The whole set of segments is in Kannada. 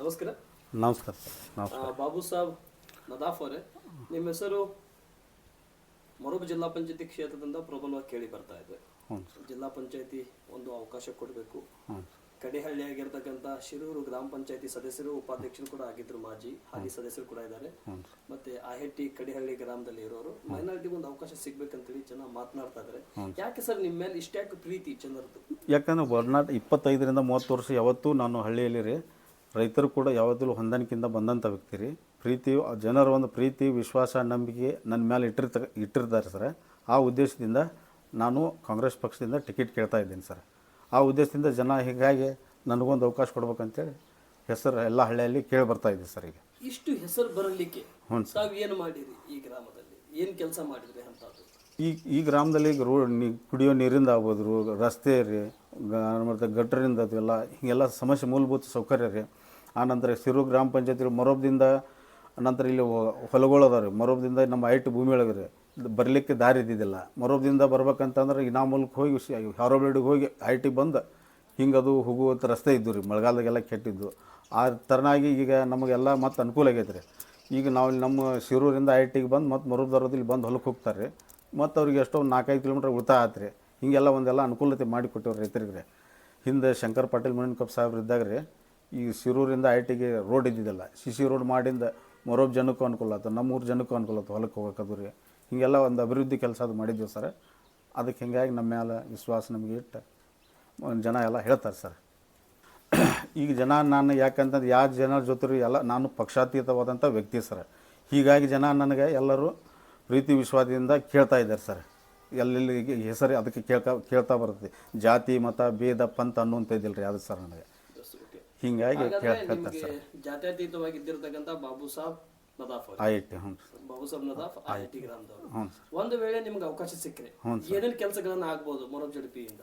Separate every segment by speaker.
Speaker 1: ನಮಸ್ಕಾರ.
Speaker 2: ನಮಸ್ಕಾರ ನಮಸ್ಕಾರ.
Speaker 1: ಬಾಬು ಸಾಬ್ ನದಾಫ್ ಅವರೇ. ನಿಮ್ಮ ಹೆಸರು ಮೊರಬ ಜಿಲ್ಲಾ ಪಂಚಾಯತಿ ಕ್ಷೇತ್ರದಿಂದ ಪ್ರಬಲವಾಗಿ ಕೇಳಿ ಬರ್ತಾ ಇದೆ ಜಿಲ್ಲಾ ಪಂಚಾಯತಿ ಒಂದು ಅವಕಾಶ ಕೊಡಬೇಕು.
Speaker 2: ಕಡಿಹಳ್ಳಿ
Speaker 1: ಕಡೆಹಳ್ಳಿ ಆಗಿರ್ತಕ್ಕಂಥ ಶಿರೂರು ಗ್ರಾಮ ಪಂಚಾಯತಿ ಸದಸ್ಯರು ಉಪಾಧ್ಯಕ್ಷರು ಕೂಡ ಆಗಿದ್ರು ಮಾಜಿ ಹಾಗೆ ಸದಸ್ಯರು ಕೂಡ ಇದ್ದಾರೆ. ಮತ್ತೆ ಆಹೆಟ್ಟಿ ಕಡಿಹಳ್ಳಿ ಗ್ರಾಮದಲ್ಲಿ ಇರೋರು ಮೈನಾರಿಟಿ ಒಂದು ಅವಕಾಶ ಸಿಗ್ಬೇಕಂತೇಳಿ ಜನ ಮಾತನಾಡ್ತಾ ಇದ್ದಾರೆ. ಯಾಕೆ ಸರ್ ನಿಮ್ಮ ಮೇಲೆ ಇಷ್ಟ್ಯಾಕೆ ಪ್ರೀತಿ ಜನರದ್ದು
Speaker 2: ಯಾಕಂದ್ರೆ ಒಡನಾಟ ಇಪ್ಪತ್ತೈದರಿಂದ ಮೂವತ್ತು ವರ್ಷ ಯಾವತ್ತೂ ನಾನು ಹಳ್ಳಿಯಲ್ಲಿ ರೀ ರೈತರು ಕೂಡ ಯಾವಾಗಲೂ ಹೊಂದಾಣಿಕೆಯಿಂದ ಬಂದಂಥ ವ್ಯಕ್ತಿ ರೀ. ಪ್ರೀತಿ ಜನರ ಒಂದು ಪ್ರೀತಿ ವಿಶ್ವಾಸ ನಂಬಿಕೆ ನನ್ನ ಮೇಲೆ ಇಟ್ಟಿರ್ತ ಇಟ್ಟಿರ್ತಾರೆ ಸರ್. ಆ ಉದ್ದೇಶದಿಂದ ನಾನು ಕಾಂಗ್ರೆಸ್ ಪಕ್ಷದಿಂದ ಟಿಕೆಟ್ ಕೇಳ್ತಾ ಇದ್ದೀನಿ ಸರ್. ಆ ಉದ್ದೇಶದಿಂದ ಜನ ಹೀಗಾಗಿ ನನಗೊಂದು ಅವಕಾಶ ಕೊಡ್ಬೇಕಂತೇಳಿ ಹೆಸರು ಎಲ್ಲ ಹಳ್ಳಿಯಲ್ಲಿ ಕೇಳಿ ಬರ್ತಾ ಇದೆ ಸರ್ ಈಗ.
Speaker 1: ಇಷ್ಟು ಹೆಸರು ಬರಲಿಕ್ಕೆ
Speaker 2: ಹ್ಞೂ ಸರ್.
Speaker 1: ಏನು ಮಾಡಿರಿ ಈ ಗ್ರಾಮದಲ್ಲಿ? ಏನು ಕೆಲಸ ಮಾಡಿದ್ರಿ ಅಂತ
Speaker 2: ಈ ಈ ಗ್ರಾಮದಲ್ಲಿ ಈಗ ರೋಡ್ ನೀ ಕುಡಿಯೋ ನೀರಿಂದ ಆಗ್ಬೋದು ರಸ್ತೆ ರೀ ಮತ್ತು ಗಟ್ರಿಂದ ಅದೆಲ್ಲ ಹೀಗೆಲ್ಲ ಸಮಸ್ಯೆ ಮೂಲಭೂತ ಸೌಕರ್ಯ ರೀ. ಆನಂತರ ಸಿರು ಗ್ರಾಮ ಪಂಚಾಯತಿ ಮರೊಬ್ದಿಂದ ನಂತರ ಇಲ್ಲಿ ಹೊ- ಹೊಲಗಳು ಅದಾವ ರೀ. ಮರೊಬ್ದಿಂದ ನಮ್ಮ ಐಟ್ ಭೂಮಿ ಒಳಗೆ ರೀ. ಬರಲಿಕ್ಕೆ ದಾರಿ ಇದ್ದಿದ್ದಿಲ್ಲ. ಮರೊಬ್ದಿಂದ ಬರ್ಬೇಕಂತಂದ್ರೆ ಈ ನಾ ಮೂಲಕ ಹೋಗಿ ಐ ಹೋಗಿ ಐಟಿಗೆ ಬಂದು ಹಿಂಗೆ ಅದು ಹೋಗುವಂಥ ರಸ್ತೆ ಇದ್ದು ರೀ. ಮಳೆಗಾಲದಾಗೆಲ್ಲ ಕೆಟ್ಟಿದ್ದು. ಆ ಥರನಾಗಿ ಈಗ ನಮಗೆಲ್ಲ ಮತ್ತೆ ಅನುಕೂಲ ಆಗೈತೆ ರೀ. ಈಗ ನಾವು ಇಲ್ಲಿ ನಮ್ಮ ಶಿರೂರಿಂದ ಐ ಟಿಗೆ ಬಂದು ಮತ್ತು ಮರುದರದ್ದು ಇಲ್ಲಿ ಬಂದು ಹೊಲಕ್ಕೆ ಹೋಗ್ತಾರೆ ರೀ. ಮತ್ತು ಅವ್ರಿಗೆ ಎಷ್ಟೋ ನಾಲ್ಕೈದು ಕಿಲೋಮೀಟ್ರ್ ಉಳಿತಾಯ ಆಯ್ತು ರೀ. ಹೀಗೆಲ್ಲ ಒಂದೆಲ್ಲ ಅನುಕೂಲತೆ ಮಾಡಿ ಕೊಟ್ಟೇವ್ರಿ ರೈತರಿಗೆ ಹಿಂದೆ ಶಂಕರ್ ಪಾಟೀಲ್ ಮಣಿನ್ ಕಪ್ ಸಾಹೇಬ್ರು ಇದ್ದಾಗ ರೀ ಈ ಶಿರೂರಿಂದ ಐ ಟಿಗೆ ರೋಡ್ ಇದ್ದಿದ್ದಿಲ್ಲ ಸಿ ಸಿ ರೋಡ್ ಮಾಡಿಂದ ಮರೊಬ್ಬ ಜನಕ್ಕೂ ಅನುಕೂಲ ಆಯ್ತು ನಮ್ಮೂರು ಜನಕ್ಕೂ ಅನುಕೂಲ ಆಯ್ತು ಹೊಲಕ್ಕೆ ಹೋಗೋಕ್ಕದು ರೀ. ಹಿಂಗೆಲ್ಲ ಒಂದು ಅಭಿವೃದ್ಧಿ ಕೆಲಸ ಅದು ಮಾಡಿದ್ದೀವಿ ಸರ್. ಅದಕ್ಕೆ ಹಿಂಗಾಗಿ ನಮ್ಮ ಮೇಲೆ ವಿಶ್ವಾಸ ನಮಗೆ ಇಟ್ಟು ಒಂದ್ ಜನ ಎಲ್ಲ ಹೇಳ್ತಾರೆ ಸರ್. ಈಗ ಜನ ನಾನು ಯಾಕಂತಂದ್ರೆ ಯಾವ ಜನರ ಜೊತೆ ಎಲ್ಲ ನಾನು ಪಕ್ಷಾತೀತವಾದಂಥ ವ್ಯಕ್ತಿ ಸರ್. ಹೀಗಾಗಿ ಜನ ನನಗೆ ಎಲ್ಲರೂ ಪ್ರೀತಿ ವಿಶ್ವಾಸದಿಂದ ಕೇಳ್ತಾ ಇದ್ದಾರೆ ಸರ್. ಎಲ್ಲೆಲ್ಲಿ ಹೆಸರು ಅದಕ್ಕೆ ಕೇಳ್ತಾ ಕೇಳ್ತಾ ಬರ್ತದೆ. ಜಾತಿ, ಮತ, ಭೇದ, ಪಂಥ ಅನ್ನುವಂಥದ್ದಿಲ್ಲ ರೀ ಅದು ಸರ್ ನನಗೆ. ಹೀಗಾಗಿ
Speaker 1: ಹಾಗಾದ್ರೆ
Speaker 2: ಕೇಳ್ತಾರೆ ಸರ್.
Speaker 1: ಜಾತ್ಯತೀತವಾಗಿ ಇದ್ದಿರ್ತಕ್ಕಂಥ Babu Sab Nadaf I
Speaker 2: I T ಹ್ಞೂ
Speaker 1: ಬಾಬು ಸಾಬ್ ನದಾಫ್ ಐ ಟಿ ಗ್ರಾಮದವರು.
Speaker 2: ಹ್ಞೂ
Speaker 1: ಒಂದು ವೇಳೆ ನಿಮ್ಗೆ ಅವಕಾಶ ಸಿಕ್ಕರೆ ಏನೇನು ಕೆಲಸಗಳನ್ನ ಆಗ್ಬೋದು ಮೊರಬ್ ಜಡ್ಪಿಯಿಂದ?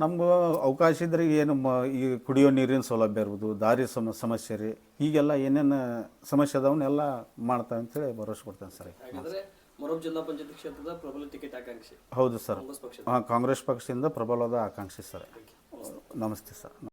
Speaker 2: ನಮ್ಗೆ ಅವಕಾಶ ಇದ್ರೆ ಏನು ಮ ಈ ಕುಡಿಯೋ ನೀರಿನ ಸೌಲಭ್ಯ ಇರ್ಬೋದು ದಾರಿ ಸಮ ಸಮಸ್ಯೆ ರೀ. ಹೀಗೆಲ್ಲ ಏನೇನು ಸಮಸ್ಯೆ ಅದಾವನ್ನೆಲ್ಲ ಮಾಡ್ತಾ ಅಂತೇಳಿ ಭರವಸೆ ಕೊಡ್ತೇನೆ ಸರ್
Speaker 1: ಯಾಕಂದ್ರೆ ಮೊರಬ್ ಜಿಲ್ಲಾ ಪಂಚಾಯತ್ ಕ್ಷೇತ್ರದ ಪ್ರಬಲ ಟಿಕೆಟ್ ಆಕಾಂಕ್ಷಿ.
Speaker 2: ಹೌದು ಸರ್. ಕಾಂಗ್ರೆಸ್ ಪಕ್ಷದಿಂದ ಪ್ರಬಲವಾದ ಆಕಾಂಕ್ಷಿ ಸರ್. ನಮಸ್ತೆ ಸರ್.